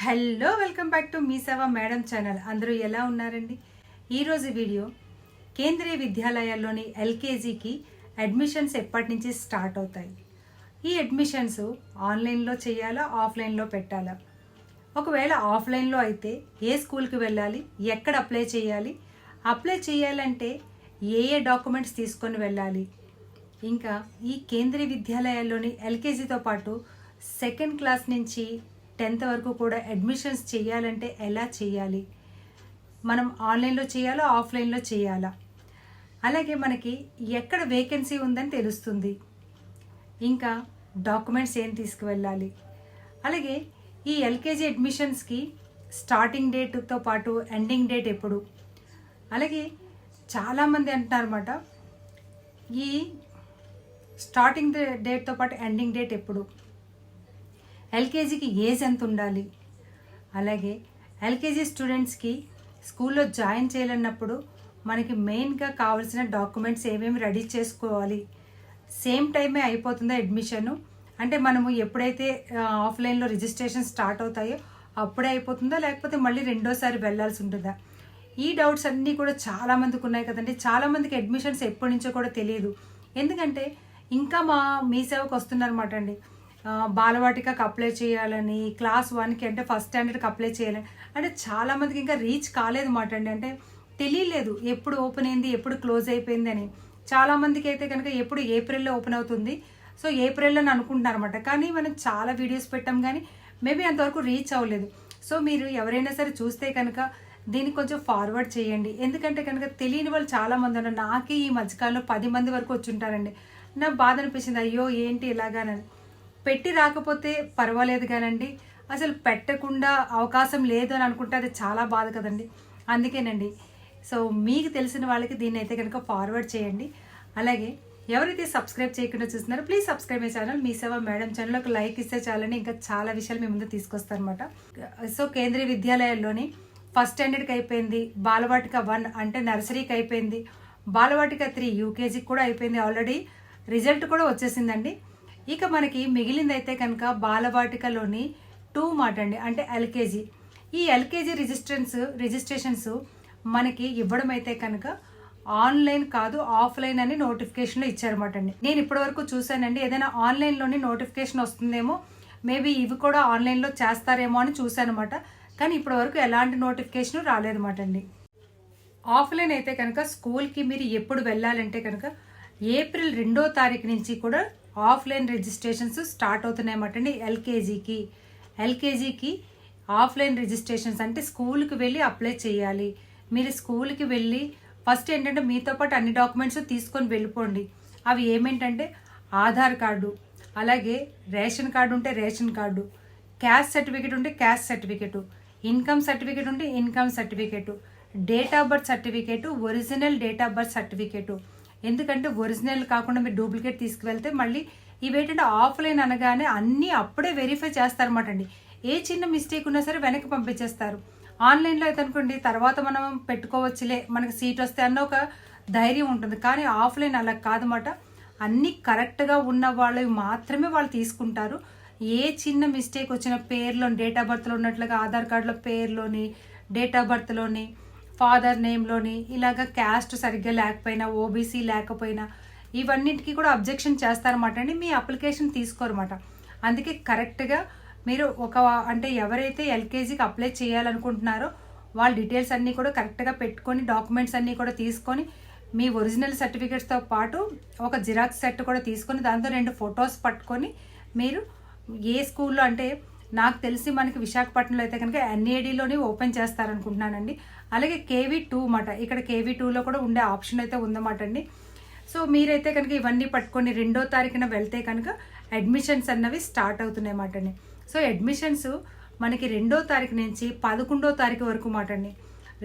Hello welcome back to Mee Seva madam channel. అందరూ ఎలా ఉన్నారండి? ఈరోజు వీడియో కేంద్రీయ విద్యాలయాల్లోని ఎల్కేజీకి అడ్మిషన్స్ ఎప్పటి నుంచి స్టార్ట్ అవుతాయి? ఈ అడ్మిషన్స్ ఆన్లైన్లో చేయాలా ఆఫ్లైన్లో పెట్టాలా? ఒకవేళ ఆఫ్లైన్లో అయితే ఏ స్కూల్కి వెళ్ళాలి ఎక్కడ అప్లై చేయాలి అప్లై చేయాలంటే ఏ ఏ డాక్యుమెంట్స్ తీసుకొని వెళ్ళాలి? ఇంకా ఈ కేంద్రీయ విద్యాలయాల్లోని ఎల్కేజీతో పాటు సెకండ్ క్లాస్ నుంచి టెన్త్ వరకు కూడా అడ్మిషన్స్ చేయాలంటే ఎలా చేయాలి? మనం ఆన్లైన్లో చేయాలా ఆఫ్లైన్లో చేయాలా? అలాగే మనకి ఎక్కడ వేకెన్సీ ఉందని తెలుస్తుంది. ఇంకా డాక్యుమెంట్స్ ఏం తీసుకువెళ్ళాలి? అలాగే ఈ ఎల్కేజీ అడ్మిషన్స్కి స్టార్టింగ్ డేట్తో పాటు ఎండింగ్ డేట్ ఎప్పుడు? అలాగే చాలామంది అంటున్నారన్నమాట ఈ స్టార్టింగ్ డేట్తో పాటు ఎండింగ్ డేట్ ఎప్పుడు? ఎల్కేజీకి ఏజ్ ఎంత ఉండాలి? అలాగే ఎల్కేజీ స్టూడెంట్స్కి స్కూల్లో జాయిన్ చేయాలన్నప్పుడు మనకి మెయిన్గా కావాల్సిన డాక్యుమెంట్స్ ఏమేమి రెడీ చేసుకోవాలి? సేమ్ టైమే అయిపోతుందా అడ్మిషను? అంటే మనము ఎప్పుడైతే ఆఫ్లైన్లో రిజిస్ట్రేషన్ స్టార్ట్ అవుతాయో అప్పుడే అయిపోతుందా? లేకపోతే మళ్ళీ రెండోసారి వెళ్ళాల్సి ఉంటుందా? ఈ డౌట్స్ అన్నీ కూడా చాలామందికి ఉన్నాయి కదండి. చాలామందికి అడ్మిషన్స్ ఎప్పటి నుంచో కూడా తెలియదు. ఎందుకంటే ఇంకా మా మీ సేవకు వస్తున్నారన్నమాట అండి. బాలవాటికకు అప్లై చేయాలని క్లాస్ వన్కి అంటే ఫస్ట్ స్టాండర్డ్కి అప్లై చేయాలని. అంటే చాలామందికి ఇంకా రీచ్ కాలేదు మాట అండి. అంటే తెలియలేదు ఎప్పుడు ఓపెన్ అయింది ఎప్పుడు క్లోజ్ అయిపోయింది అని. చాలామందికి అయితే కనుక ఎప్పుడు ఏప్రిల్లో ఓపెన్ అవుతుంది. సో ఏప్రిల్లో అని అనుకుంటున్నారు అనమాట కానీ మనం చాలా వీడియోస్ పెట్టాం కానీ మేబీ అంతవరకు రీచ్ అవ్వలేదు. సో మీరు ఎవరైనా సరే చూస్తే కనుక దీన్ని కొంచెం ఫార్వర్డ్ చేయండి. ఎందుకంటే కనుక తెలియని వాళ్ళు చాలామంది ఉన్నారు. నాకే ఈ మధ్యకాలంలో పది మంది వరకు వచ్చి ఉంటారండి. నాకు బాధ అనిపించింది. అయ్యో ఏంటి ఇలాగానని పెట్టి రాకపోతే పర్వాలేదు కానండి. అసలు పెట్టకుండా అవకాశం లేదు అని అనుకుంటే అది చాలా బాధ కదండి. అందుకేనండి. సో మీకు తెలిసిన వాళ్ళకి దీన్ని అయితే కనుక ఫార్వర్డ్ చేయండి. అలాగే ఎవరైతే సబ్స్క్రైబ్ చేయకుండా చూస్తున్నారో please subscribe my channel Mee Seva madam channel ఒక లైక్ ఇస్తే చాలని ఇంకా చాలా విషయాలు మీ ముందు తీసుకొస్తారనమాట సో కేంద్రీయ విద్యాలయాల్లోని ఫస్ట్ స్టాండర్డ్కి అయిపోయింది. బాలవాటిక వన్ అంటే నర్సరీకి అయిపోయింది. బాలవాటిక త్రీ యూకేజీకి కూడా అయిపోయింది. ఆల్రెడీ రిజల్ట్ కూడా వచ్చేసిందండి. ఇక మనకి మిగిలిందైతే కనుక బాలవాటికలోని టూ మాట అండి అంటే ఎల్కేజీ. ఈ ఎల్కేజీ రిజిస్ట్రెన్స్ రిజిస్ట్రేషన్స్ మనకి ఇవ్వడం అయితే కనుక ఆన్లైన్ కాదు ఆఫ్లైన్ అని నోటిఫికేషన్లో ఇచ్చారన్నమాట అండి. నేను ఇప్పటివరకు చూశానండి ఏదైనా ఆన్లైన్లోని నోటిఫికేషన్ వస్తుందేమో మేబీ ఇవి కూడా ఆన్లైన్లో చేస్తారేమో అని చూశానమాట కానీ ఇప్పటివరకు ఎలాంటి నోటిఫికేషన్ రాలేదన్నమాట అండి. ఆఫ్లైన్ అయితే కనుక స్కూల్కి మీరు ఎప్పుడు వెళ్ళాలంటే కనుక ఏప్రిల్ రెండో తారీఖు నుంచి కూడా ఆఫ్లైన్ రిజిస్ట్రేషన్స్ స్టార్ట్ అవుతున్నాయన్నమాటండి ఎల్కేజీకి. ఎల్కేజీకి ఆఫ్లైన్ రిజిస్ట్రేషన్స్ అంటే స్కూల్కి వెళ్ళి అప్లై చేయాలి. మీరు స్కూల్కి వెళ్ళి ఫస్ట్ ఏంటంటే మీతో పాటు అన్ని డాక్యుమెంట్స్ తీసుకొని వెళ్ళిపోండి. అవి ఏమేంటంటే ఆధార్ కార్డు అలాగే రేషన్ కార్డు ఉంటే రేషన్ కార్డు క్యాస్ట్ సర్టిఫికేట్ ఉంటే క్యాస్ట్ సర్టిఫికేటు ఇన్కమ్ సర్టిఫికేట్ ఉంటే income certificate date of birth certificate original date of birth certificate. ఎందుకంటే ఒరిజినల్ కాకుండా మీరు డూప్లికేట్ తీసుకువెళ్తే మళ్ళీ ఇవేంటంటే ఆఫ్లైన్ అనగానే అన్నీ అప్పుడే వెరిఫై చేస్తారన్నమాట అండి. ఏ చిన్న మిస్టేక్ ఉన్నా సరే వెనక్కి పంపించేస్తారు. ఆన్లైన్లో అయితే అనుకోండి తర్వాత మనం పెట్టుకోవచ్చులే మనకి సీట్ వస్తే అన్న ఒక ధైర్యం ఉంటుంది. కానీ ఆఫ్లైన్ అలా కాదన్నమాట. అన్నీ కరెక్ట్గా ఉన్న వాళ్ళవి మాత్రమే వాళ్ళు తీసుకుంటారు. ఏ చిన్న మిస్టేక్ వచ్చిన పేర్లోని డేట్ ఆఫ్ బర్త్లో ఉన్నట్లుగా ఆధార్ కార్డులో పేర్లోని డేట్ ఆఫ్ బర్త్లోని ఫాదర్ నేమ్లోని ఇలాగ క్యాస్ట్ సరిగ్గా లేకపోయినా ఓబీసీ లేకపోయినా ఇవన్నిటికీ కూడా అబ్జెక్షన్ చేస్తారన్నమాట అండి. మీ అప్లికేషన్ తీసుకోరమాట అందుకే కరెక్ట్గా మీరు ఒక అంటే ఎవరైతే ఎల్కేజీకి అప్లై చేయాలనుకుంటున్నారో వాళ్ళ డీటెయిల్స్ అన్నీ కూడా కరెక్ట్గా పెట్టుకొని డాక్యుమెంట్స్ అన్నీ కూడా తీసుకొని మీ ఒరిజినల్ సర్టిఫికేట్స్తో పాటు ఒక జిరాక్స్ సెట్ కూడా తీసుకొని దాంతో రెండు ఫొటోస్ పట్టుకొని మీరు ఏ స్కూల్లో అంటే నాకు తెలిసి మనకి విశాఖపట్నంలో అయితే కనుక ఎన్ఏడిలోనే ఓపెన్ చేస్తారనుకుంటున్నానండి. అలాగే కేవీ టూ మాట. ఇక్కడ కేవీ టూలో కూడా ఉండే ఆప్షన్ అయితే ఉందన్నమాట అండి. సో మీరైతే కనుక ఇవన్నీ పట్టుకొని రెండో తారీఖున వెళ్తే కనుక అడ్మిషన్స్ అన్నవి స్టార్ట్ అవుతున్నాయి మాట అండి. సో అడ్మిషన్స్ మనకి రెండో తారీఖు నుంచి పదకొండో తారీఖు వరకు మాట అండి.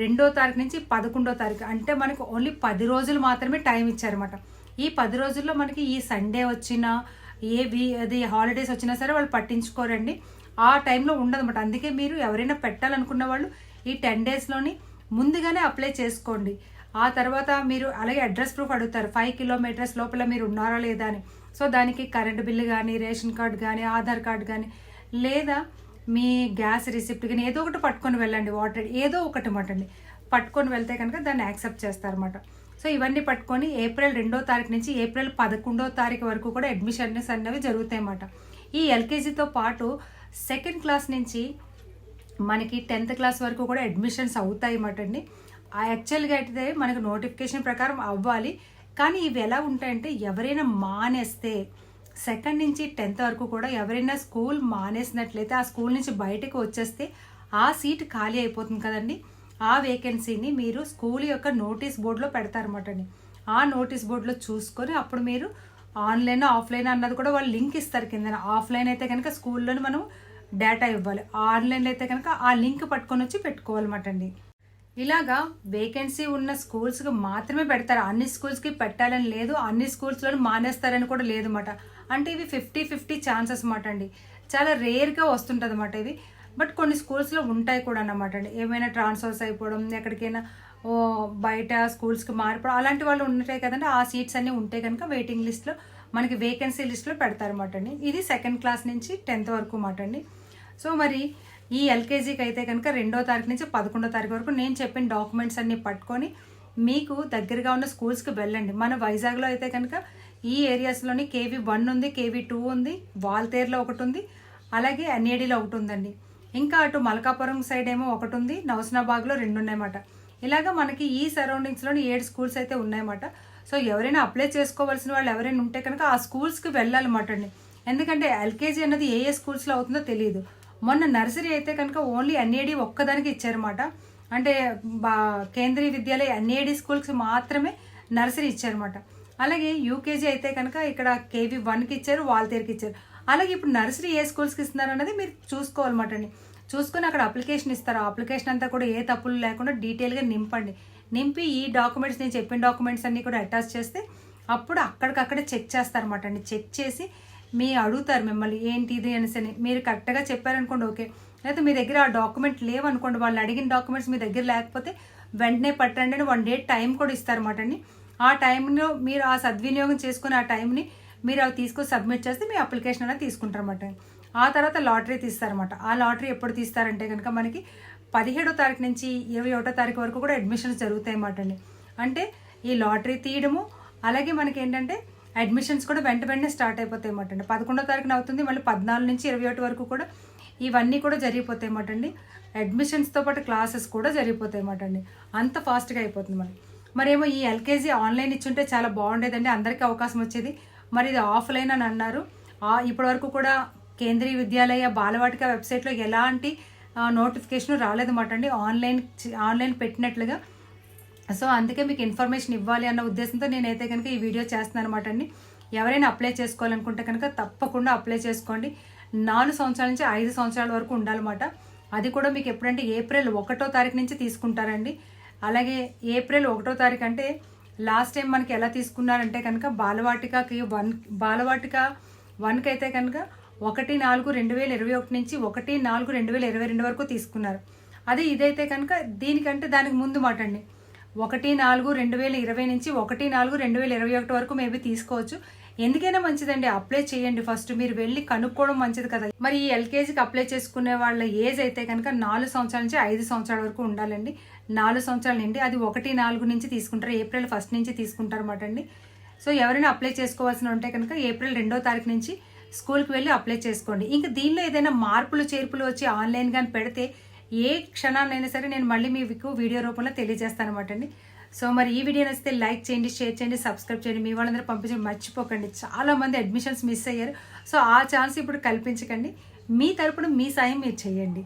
రెండో తారీఖు నుంచి పదకొండో తారీఖు. అంటే మనకు ఓన్లీ పది రోజులు మాత్రమే టైం ఇచ్చారన్నమాట. ఈ పది రోజుల్లో మనకి ఈ సండే వచ్చినా ఏ వీ అది హాలిడేస్ వచ్చినా సరే వాళ్ళు పట్టించుకోరండి. ఆ టైంలో ఉండదన్నమాట. అందుకే మీరు ఎవరైనా పెట్టాలనుకున్న వాళ్ళు ఈ టెన్ డేస్లోని ముందుగానే అప్లై చేసుకోండి. ఆ తర్వాత మీరు అలాగే అడ్రస్ ప్రూఫ్ అడుగుతారు. ఫైవ్ కిలోమీటర్స్ లోపల మీరు ఉన్నారా లేదా అని. సో దానికి కరెంట్ బిల్లు కానీ రేషన్ కార్డు కానీ ఆధార్ కార్డు కానీ లేదా మీ గ్యాస్ రిసిప్ట్ కానీ ఏదో ఒకటి పట్టుకొని వెళ్ళండి. వాటర్ ఏదో ఒకటి మటండి. పట్టుకొని వెళ్తే కనుక దాన్ని యాక్సెప్ట్ చేస్తారన్నమాట. సో ఇవన్నీ పట్టుకొని ఏప్రిల్ రెండో తారీఖు నుంచి ఏప్రిల్ పదకొండో తారీఖు వరకు కూడా అడ్మిషన్స్ అనేవి జరుగుతాయి అన్నమాట ఈ ఎల్కేజీతో పాటు సెకండ్ క్లాస్ నుంచి మనకి టెన్త్ క్లాస్ వరకు కూడా అడ్మిషన్స్ అవుతాయి అన్నమాట అండి ఆ యాక్చువల్గా అయితే మనకు నోటిఫికేషన్ ప్రకారం అవ్వాలి. కానీ ఇవి ఎలా ఉంటాయంటే ఎవరైనా మానేస్తే సెకండ్ నుంచి టెన్త్ వరకు కూడా ఎవరైనా స్కూల్ మానేసినట్లయితే ఆ స్కూల్ నుంచి బయటకు వచ్చేస్తే ఆ సీట్ ఖాళీ అయిపోతుంది కదండి. ఆ వేకెన్సీని మీరు స్కూల్ యొక్క నోటీస్ బోర్డులో పెడతారన్నమాట అండి ఆ నోటీస్ బోర్డులో చూసుకొని అప్పుడు మీరు ఆన్లైన్ ఆఫ్లైన్ అన్నది కూడా వాళ్ళు లింక్ ఇస్తారు కింద ఆఫ్లైన్ అయితే కనుక స్కూల్లోనే మనం డేటా ఇవ్వాలి. ఆన్లైన్లో అయితే కనుక ఆ లింక్ పట్టుకొని వచ్చి పెట్టుకోవాలన్నమాట అండి ఇలాగా వేకెన్సీ ఉన్న స్కూల్స్కి మాత్రమే పెడతారు? అన్ని స్కూల్స్కి పెట్టాలని లేదు అన్ని స్కూల్స్లో మానేస్తారని కూడా లేదన్నమాట. అంటే ఇవి ఫిఫ్టీ ఫిఫ్టీ ఛాన్సెస్ అన్నమాట అండి చాలా రేర్గా వస్తుంటుంది అన్నమాట ఇవి బట్ కొన్ని స్కూల్స్లో ఉంటాయి కూడా అన్నమాట అండి ఏమైనా ట్రాన్స్ఫర్స్ అయిపోవడం ఎక్కడికైనా ఓ బయట స్కూల్స్కి మారిపోవడం అలాంటి వాళ్ళు ఉంటాయి కదండి ఆ సీట్స్ అన్నీ ఉంటాయి కనుక వెయిటింగ్ లిస్ట్లో మనకి వేకెన్సీ లిస్ట్లో పెడతారన్నమాట అండి ఇది సెకండ్ క్లాస్ నుంచి టెన్త్ వరకు మాట అండి సో మరి ఈ ఎల్కేజీకి అయితే కనుక రెండో తారీఖు నుంచి పదకొండో తారీఖు వరకు నేను చెప్పిన డాక్యుమెంట్స్ అన్ని పట్టుకొని మీకు దగ్గరగా ఉన్న స్కూల్స్కి వెళ్ళండి. మన వైజాగ్లో అయితే కనుక ఈ ఏరియాస్లోని కేవీ వన్ ఉంది కేవీ టూ ఉంది వాల్తేర్లో ఒకటి ఉంది అలాగే ఎన్ఏడిలో ఒకటి ఉందండి. ఇంకా అటు మలకాపురం సైడ్ ఏమో ఒకటి ఉంది నవసనాబాగ్లో రెండు ఉన్నాయన్నమాట. ఇలాగ మనకి ఈ సరౌండింగ్స్లోని ఏడు స్కూల్స్ అయితే ఉన్నాయన్నమాట. సో ఎవరైనా అప్లై చేసుకోవాల్సిన వాళ్ళు ఎవరైనా ఉంటే కనుక ఆ స్కూల్స్కి వెళ్ళాలన్నమాట అండి. ఎందుకంటే ఎల్కేజీ అన్నది ఏ ఏ స్కూల్స్లో అవుతుందో తెలియదు. మొన్న నర్సరీ అయితే కనుక ఓన్లీ ఎన్ఏడి ఒక్కదానికి ఇచ్చారన్నమాట. అంటే బా కేంద్రీయ విద్యాలయ ఎన్ఏడి స్కూల్స్ మాత్రమే నర్సరీ ఇచ్చారన్నమాట. అలాగే యూకేజీ అయితే కనుక ఇక్కడ కేవీ వన్కి ఇచ్చారు వాల్తేరుకి ఇచ్చారు. అలాగే ఇప్పుడు నర్సరీ ఏ స్కూల్స్కి ఇస్తున్నారు అన్నది మీరు చూసుకోవాలన్నమాట అండి. చూసుకొని అక్కడ అప్లికేషన్ ఇస్తారు. ఆ అప్లికేషన్ అంతా కూడా ఏ తప్పులు లేకుండా డీటెయిల్గా నింపండి. నింపి ఈ డాక్యుమెంట్స్ నేను చెప్పిన డాక్యుమెంట్స్ అన్నీ కూడా అటాచ్ చేస్తే అప్పుడు అక్కడికక్కడే చెక్ చేస్తారన్నమాట అండి. చెక్ చేసి మీ అడుగుతారు మిమ్మల్ని ఏంటి ఇది? అనేసి అని. మీరు కరెక్ట్గా చెప్పారనుకోండి ఓకే. లేకపోతే మీ దగ్గర ఆ డాక్యుమెంట్ లేవనుకోండి వాళ్ళు అడిగిన డాక్యుమెంట్స్ మీ దగ్గర లేకపోతే వెంటనే పట్టండి అని వన్ డే టైం కూడా ఇస్తారన్నమాట అండి. ఆ టైంలో మీరు ఆ సద్వినియోగం చేసుకుని ఆ టైంని మీరు అవి తీసుకొని సబ్మిట్ చేస్తే మీ అప్లికేషన్ అనేది తీసుకుంటారన్నమాట. ఆ తర్వాత లాటరీ తీస్తారన్నమాట. ఆ లాటరీ ఎప్పుడు తీస్తారంటే కనుక మనకి పదిహేడో తారీఖు నుంచి ఇరవై ఒకటో తారీఖు వరకు కూడా అడ్మిషన్స్ జరుగుతాయి అన్నమాట అండి. అంటే ఈ లాటరీ తీయడము అలాగే మనకి ఏంటంటే అడ్మిషన్స్ కూడా వెంట వెంటనే స్టార్ట్ అయిపోతాయి అన్నమాట అండి పదకొండో తారీఖున అవుతుంది మళ్ళీ పద్నాలుగు నుంచి ఇరవై ఒకటి వరకు కూడా ఇవన్నీ కూడా జరిగిపోతాయి అన్నమాట అండి అడ్మిషన్స్తో పాటు క్లాసెస్ కూడా జరిగిపోతాయి అన్నమాట అండి అంత ఫాస్ట్గా అయిపోతుంది మరి. మరేమో ఈ ఎల్కేజీ ఆన్లైన్ ఇచ్చుంటే చాలా బాగుండేదండి. అందరికీ అవకాశం వచ్చేది. మరి ఇది ఆఫ్లైన్ అని అన్నారు. ఇప్పటి వరకు కూడా కేంద్రీయ విద్యాలయ బాలవాటిక వెబ్సైట్లో ఎలాంటి నోటిఫికేషన్ రాలేదన్నమాట అండి. ఆన్లైన్ ఆన్లైన్ పెట్టినట్లుగా సో అందుకే మీకు ఇన్ఫర్మేషన్ ఇవ్వాలి అన్న ఉద్దేశంతో నేనైతే కనుక ఈ వీడియో చేస్తున్నాను అనమాట అండి. ఎవరైనా అప్లై చేసుకోవాలనుకుంటే కనుక తప్పకుండా అప్లై చేసుకోండి. నాలుగు సంవత్సరాల నుంచి ఐదు సంవత్సరాల వరకు ఉండాలన్నమాట. అది కూడా మీకు ఎప్పుడంటే ఏప్రిల్ ఒకటో తారీఖు నుంచి తీసుకుంటారండి. అలాగే ఏప్రిల్ ఒకటో తారీఖు అంటే లాస్ట్ టైం మనకి ఎలా తీసుకున్నారంటే కనుక బాలవాటికకి వన్ బాలవాటిక వన్కి అయితే కనుక ఒకటి నాలుగు రెండు వేల ఇరవై ఒకటి నుంచి ఒకటి నాలుగు రెండు వేల ఇరవై రెండు వరకు తీసుకున్నారు. అదే ఇదైతే కనుక దీనికంటే దానికి ముందు మాట అండి. ఒకటి నాలుగు రెండు వేల ఇరవై నుంచి ఒకటి నాలుగు రెండు వేల ఇరవై ఒకటి వరకు మేబీ తీసుకోవచ్చు. ఎందుకైనా మంచిదండి అప్లై చేయండి ఫస్ట్. మీరు వెళ్ళి కనుక్కోవడం మంచిది కదా. మరి ఈ ఎల్కేజీకి అప్లై చేసుకునే వాళ్ళ ఏజ్ అయితే కనుక నాలుగు సంవత్సరాల నుంచి ఐదు సంవత్సరాల వరకు ఉండాలండి. నాలుగు సంవత్సరాల నుండి అది ఒకటి నాలుగు నుంచి తీసుకుంటారు. ఏప్రిల్ ఫస్ట్ నుంచి తీసుకుంటారు అన్నమాట అండి. సో ఎవరైనా అప్లై చేసుకోవాల్సిన ఉంటే కనుక ఏప్రిల్ రెండో తారీఖు నుంచి స్కూల్కి వెళ్ళి అప్లై చేసుకోండి. ఇంకా దీనిలో ఏదైనా మార్పులు చేర్పులు వచ్చి ఆన్లైన్ కానీ పెడితే ఏ క్షణాన్నైనా సరే నేను మళ్ళీ మీకు వీడియో రూపంలో తెలియజేస్తాను అనమాట అండి. సో మరి ఈ వీడియో నచ్చితే లైక్ చేయండి షేర్ చేయండి సబ్స్క్రైబ్ చేయండి. మీ వాళ్ళందరూ పంపించండి మర్చిపోకండి. చాలా మంది అడ్మిషన్స్ మిస్ అయ్యారు. సో ఆ ఛాన్స్ ఇప్పుడు కల్పించకండి. మీ తరపున మీ సాయం మీరు చేయండి.